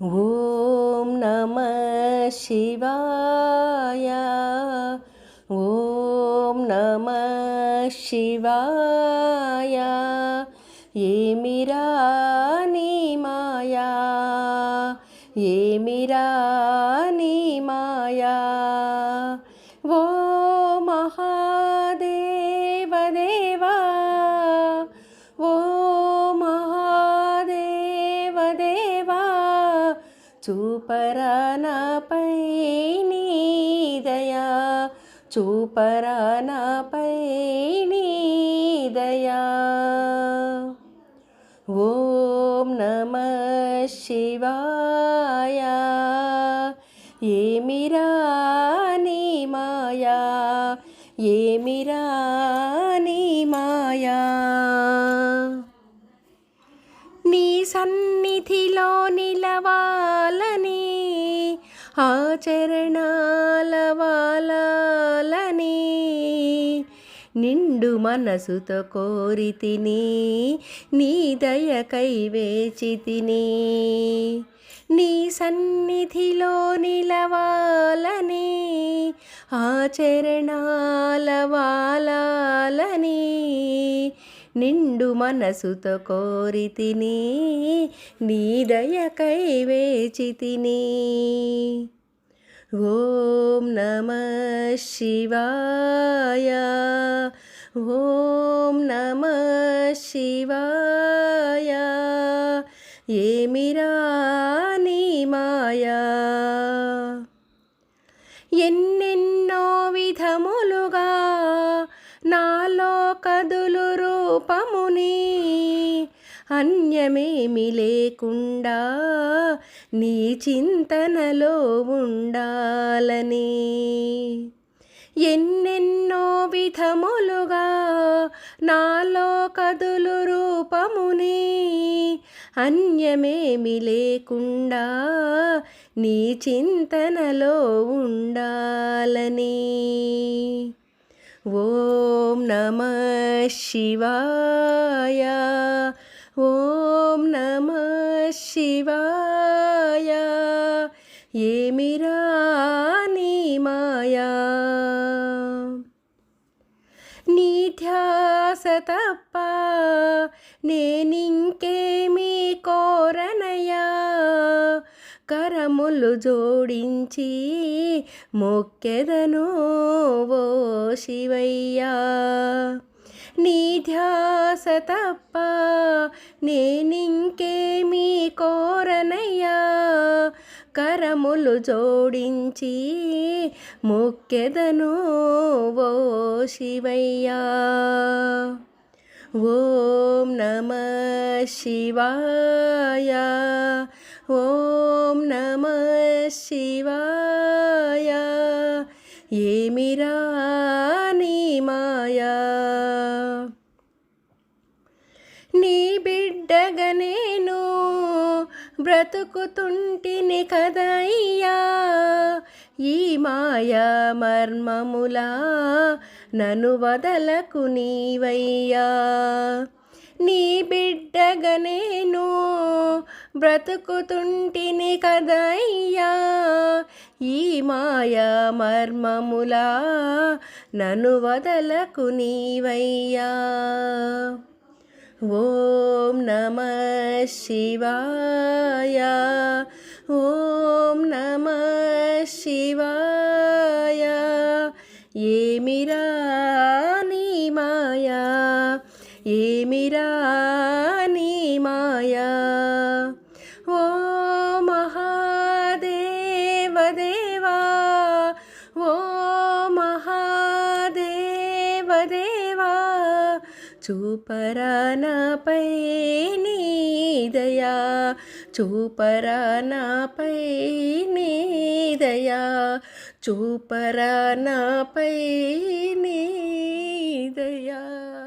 ఓం నమ శివాయ ఓం నమ శివాయ ఏమిరా నీ మాయా ఏమిరా నీ మాయా చూపరానాపై నీ దయా. చూపరా నీ దయా. ఓం నమ శివాయ. ఏమిరా నీ మాయా? ఏమిరా నీ మాయా? నీ సన్నిధిలో నిలవాలని ఆచరణాలవాలని నిండు మనసుతో కోరి తిని నీ దయ కైవేచి తిని. నీ సన్నిధిలో నిలవాలని ఆచరణాలవాలని నిండు మనసుతో కోరి తిని నీ దయకై వేచి తిని. ఓం నమ శివాయ ఓం నమ శివాయ. ఏమిరా నీ మాయా? ఎన్నెన్నో విధములుగా నాలో కదు రూపముని అన్యమేమి లేకుండా నీ చింతనలో ఉండాలని. ఎన్నెన్నో విధములుగా నాలో కదులు రూపముని అన్యమేమి లేకుండా నీ చింతనలో ఉండాలని. ఓం నమ శివాయ. ఓం నమ శివాయ. ఏమిరా నీ మాయా. నీ ధ్యాస తప్ప నేనింకేమీ కోరనయా కరములు జోడించి మొక్కెదను ఓ శివయ్యా. నీ ధ్యాస తప్ప నేనింకేమీ కోరనయ్యా. కరములు జోడించి మొక్కెదను ఓ శివయ్యా. ఓం నమ శివాయ. ఓం నమ శివాయ. ఏమిరా నీ మాయా. నీ బిడ్డగా నేను బ్రతుకుతుంటిని కదయ్యా. ఈ మాయా మర్మములా నను వదలకు నీవయ్యా. నీ బిడ్డగా నేను బ్రతుకుతుంటిని కదయ్యా ఈ మాయా మర్మములా నను వదలకు నీవయ్యా. ఓం నమ శివాయ ఓం నమ శివాయ. ఏమిరా నీ మాయా? ఏమిరా ఓ మహాదేవదేవా ఓ మహాదేవదేవా చూపరా నాపై నీ దయా చూపరా నీ దయా నీ దయా.